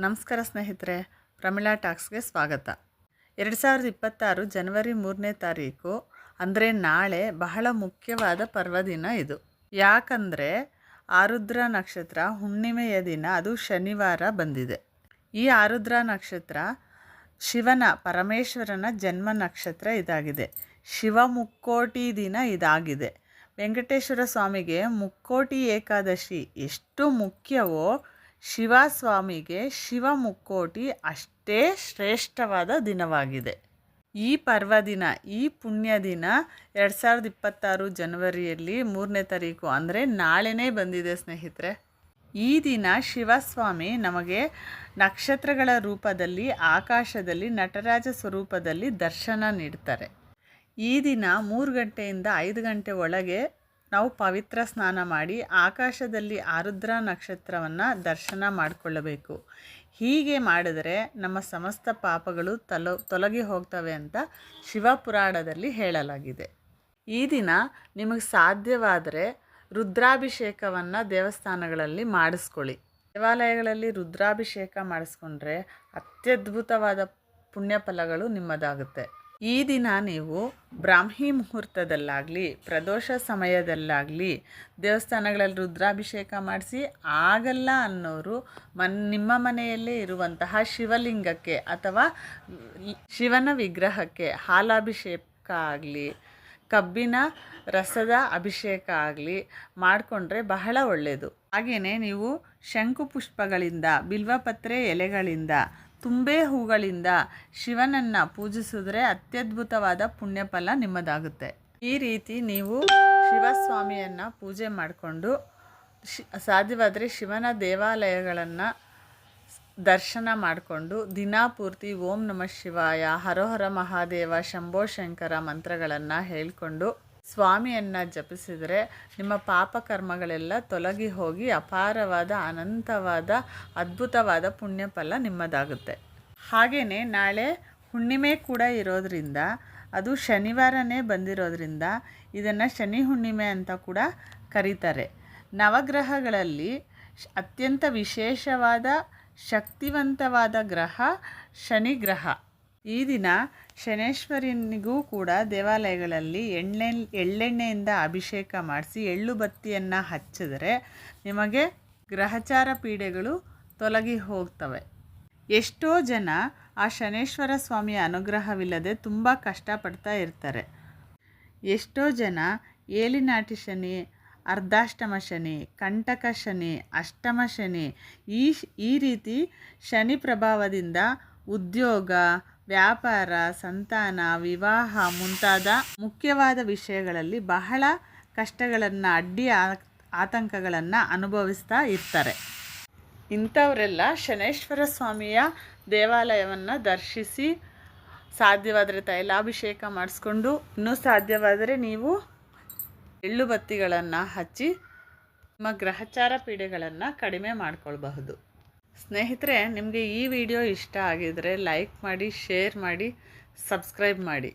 ನಮಸ್ಕಾರ ಸ್ನೇಹಿತರೆ, ಪ್ರಮಿಳಾ ಟಾಕ್ಸ್ಗೆ ಸ್ವಾಗತ. ಎರಡು ಸಾವಿರದ ಇಪ್ಪತ್ತಾರು ಜನವರಿ ಮೂರನೇ ತಾರೀಕು, ಅಂದರೆ ನಾಳೆ ಬಹಳ ಮುಖ್ಯವಾದ ಪರ್ವದಿನ ಇದು. ಯಾಕಂದರೆ ಆರುದ್ರ ನಕ್ಷತ್ರ ಹುಣ್ಣಿಮೆಯ ದಿನ, ಅದು ಶನಿವಾರ ಬಂದಿದೆ. ಈ ಆರುದ್ರ ನಕ್ಷತ್ರ ಶಿವನ, ಪರಮೇಶ್ವರನ ಜನ್ಮ ನಕ್ಷತ್ರ ಇದಾಗಿದೆ. ಶಿವ ಮುಕ್ಕೋಟಿ ದಿನ ಇದಾಗಿದೆ. ವೆಂಕಟೇಶ್ವರ ಸ್ವಾಮಿಗೆ ಮುಕ್ಕೋಟಿ ಏಕಾದಶಿ ಎಷ್ಟು ಮುಖ್ಯವೋ ಶಿವ ಸ್ವಾಮಿಗೆ ಶಿವ ಮುಕ್ಕೋಟಿ ಅಷ್ಟೇ ಶ್ರೇಷ್ಠವಾದ ದಿನವಾಗಿದೆ. ಈ ಪರ್ವದಿನ, ಈ ಪುಣ್ಯ ದಿನ ಎರಡು ಸಾವಿರದ ಇಪ್ಪತ್ತಾರು ಜನವರಿಯಲ್ಲಿ ಮೂರನೇ ತಾರೀಕು ಅಂದರೆ ನಾಳೆನೇ ಬಂದಿದೆ ಸ್ನೇಹಿತರೆ. ಈ ದಿನ ಶಿವಸ್ವಾಮಿ ನಮಗೆ ನಕ್ಷತ್ರಗಳ ರೂಪದಲ್ಲಿ, ಆಕಾಶದಲ್ಲಿ, ನಟರಾಜ ಸ್ವರೂಪದಲ್ಲಿ ದರ್ಶನ ನೀಡ್ತಾರೆ. ಈ ದಿನ ಮೂರು ಗಂಟೆಯಿಂದ ಐದು ಗಂಟೆ ಒಳಗೆ ನಾವು ಪವಿತ್ರ ಸ್ನಾನ ಮಾಡಿ ಆಕಾಶದಲ್ಲಿ ಆರುದ್ರ ನಕ್ಷತ್ರವನ್ನು ದರ್ಶನ ಮಾಡಿಕೊಳ್ಳಬೇಕು. ಹೀಗೆ ಮಾಡಿದರೆ ನಮ್ಮ ಸಮಸ್ತ ಪಾಪಗಳು ತಲೊ, ತೊಲಗಿ ಹೋಗ್ತವೆ ಅಂತ ಶಿವಪುರಾಣದಲ್ಲಿ ಹೇಳಲಾಗಿದೆ. ಈ ದಿನ ನಿಮಗೆ ಸಾಧ್ಯವಾದರೆ ರುದ್ರಾಭಿಷೇಕವನ್ನು ದೇವಸ್ಥಾನಗಳಲ್ಲಿ ಮಾಡಿಸ್ಕೊಳ್ಳಿ. ದೇವಾಲಯಗಳಲ್ಲಿ ರುದ್ರಾಭಿಷೇಕ ಮಾಡಿಸ್ಕೊಂಡ್ರೆ ಅತ್ಯದ್ಭುತವಾದ ಪುಣ್ಯಫಲಗಳು ನಿಮ್ಮದಾಗುತ್ತೆ. ಈ ದಿನ ನೀವು ಬ್ರಾಹ್ಮಿ ಮುಹೂರ್ತದಲ್ಲಾಗಲಿ, ಪ್ರದೋಷ ಸಮಯದಲ್ಲಾಗಲಿ ದೇವಸ್ಥಾನಗಳಲ್ಲಿ ರುದ್ರಾಭಿಷೇಕ ಮಾಡಿಸಿ ಆಗಲ್ಲ ಅನ್ನೋರು ಮನ್, ನಿಮ್ಮ ಮನೆಯಲ್ಲೇ ಇರುವಂತಹ ಶಿವಲಿಂಗಕ್ಕೆ ಅಥವಾ ಶಿವನ ವಿಗ್ರಹಕ್ಕೆ ಹಾಲಾಭಿಷೇಕ ಆಗಲಿ, ಕಬ್ಬಿನ ರಸದ ಅಭಿಷೇಕ ಆಗಲಿ ಮಾಡಿಕೊಂಡ್ರೆ ಬಹಳ ಒಳ್ಳೆಯದು ಹಾಗೆಯೇ ನೀವು ಶಂಕು ಪುಷ್ಪಗಳಿಂದ, ಬಿಲ್ವಪತ್ರೆ ಎಲೆಗಳಿಂದ ತುಂಬೆ ಹೂಗಳಿಂದ ಶಿವನನ್ನು ಪೂಜಿಸಿದ್ರೆ ಅತ್ಯದ್ಭುತವಾದ ಪುಣ್ಯಫಲ ನಿಮ್ಮದಾಗುತ್ತೆ. ಈ ರೀತಿ ನೀವು ಶಿವಸ್ವಾಮಿಯನ್ನು ಪೂಜೆ ಮಾಡಿಕೊಂಡು ಸಾಧ್ಯವಾದರೆ ಶಿವನ ದೇವಾಲಯಗಳನ್ನು ದರ್ಶನ ಮಾಡಿಕೊಂಡು ದಿನಾಪೂರ್ತಿ ಓಂ ನಮಃ ಶಿವಾಯ ಹರೋಹರ ಮಹಾದೇವ, ಶಂಭೋ ಶಂಕರ ಮಂತ್ರಗಳನ್ನು ಹೇಳಿಕೊಂಡು ಸ್ವಾಮಿಯನ್ನು ಜಪಿಸಿದರೆ ನಿಮ್ಮ ಪಾಪಕರ್ಮಗಳೆಲ್ಲ ತೊಲಗಿ ಹೋಗಿ ಅಪಾರವಾದ, ಅನಂತವಾದ, ಅದ್ಭುತವಾದ ಪುಣ್ಯಫಲ ನಿಮ್ಮದಾಗುತ್ತೆ. ಹಾಗೆಯೇ ನಾಳೆ ಹುಣ್ಣಿಮೆ ಕೂಡ ಇರೋದರಿಂದ, ಅದು ಶನಿವಾರನೇ ಬಂದಿರೋದ್ರಿಂದ ಇದನ್ನು ಶನಿ ಹುಣ್ಣಿಮೆ ಅಂತ ಕೂಡ ಕರೀತಾರೆ. ನವಗ್ರಹಗಳಲ್ಲಿ ಅತ್ಯಂತ ವಿಶೇಷವಾದ, ಶಕ್ತಿವಂತವಾದ ಗ್ರಹ ಶನಿ ಗ್ರಹ ಈ ದಿನ ಶನೇಶ್ವರನಿಗೂ ಕೂಡ ದೇವಾಲಯಗಳಲ್ಲಿ ಎಣ್ಣೆ, ಎಳ್ಳೆಣ್ಣೆಯಿಂದ ಅಭಿಷೇಕ ಮಾಡಿಸಿ ಎಳ್ಳು ಬತ್ತಿಯನ್ನು ಹಚ್ಚಿದರೆ ನಿಮಗೆ ಗ್ರಹಚಾರ ಪೀಡೆಗಳು ತೊಲಗಿ ಹೋಗ್ತವೆ. ಎಷ್ಟೋ ಜನ ಆ ಶನೇಶ್ವರ ಸ್ವಾಮಿಯ ಅನುಗ್ರಹವಿಲ್ಲದೆ ತುಂಬ ಕಷ್ಟಪಡ್ತಾ ಇರ್ತಾರೆ. ಎಷ್ಟೋ ಜನ ಏಲಿನಾಟಿ ಶನಿ, ಅರ್ಧಾಷ್ಟಮ ಶನಿ, ಕಂಟಕ ಶನಿ, ಅಷ್ಟಮ ಶನಿ ಈ ಈ ರೀತಿ ಶನಿ ಪ್ರಭಾವದಿಂದ ಉದ್ಯೋಗ, ವ್ಯಾಪಾರ, ಸಂತಾನ, ವಿವಾಹ ಮುಂತಾದ ಮುಖ್ಯವಾದ ವಿಷಯಗಳಲ್ಲಿ ಬಹಳ ಕಷ್ಟಗಳನ್ನು, ಅಡ್ಡಿ ಆತಂಕಗಳನ್ನು ಅನುಭವಿಸ್ತಾ ಇರ್ತಾರೆ. ಇಂಥವರೆಲ್ಲ ಶನೇಶ್ವರ ಸ್ವಾಮಿಯ ದೇವಾಲಯವನ್ನು ದರ್ಶಿಸಿ ಸಾಧ್ಯವಾದರೆ ತೈಲಾಭಿಷೇಕ ಮಾಡಿಸ್ಕೊಂಡು, ಇನ್ನೂ ಸಾಧ್ಯವಾದರೆ ನೀವು ಎಳ್ಳು ಬತ್ತಿಗಳನ್ನು ಹಚ್ಚಿ, ನಿಮ್ಮ ಗ್ರಹಚಾರ ಪೀಡೆಗಳನ್ನು ಕಡಿಮೆ ಮಾಡಿಕೊಳ್ಬಹುದು. ಸ್ನೇಹಿತರೆ ನಿಮಗೆ ಈ ವಿಡಿಯೋ ಇಷ್ಟ ಆಗಿದರೆ ಲೈಕ್ ಮಾಡಿ ಶೇರ್ ಮಾಡಿ ಸಬ್ಸ್ಕ್ರೈಬ್ ಮಾಡಿ.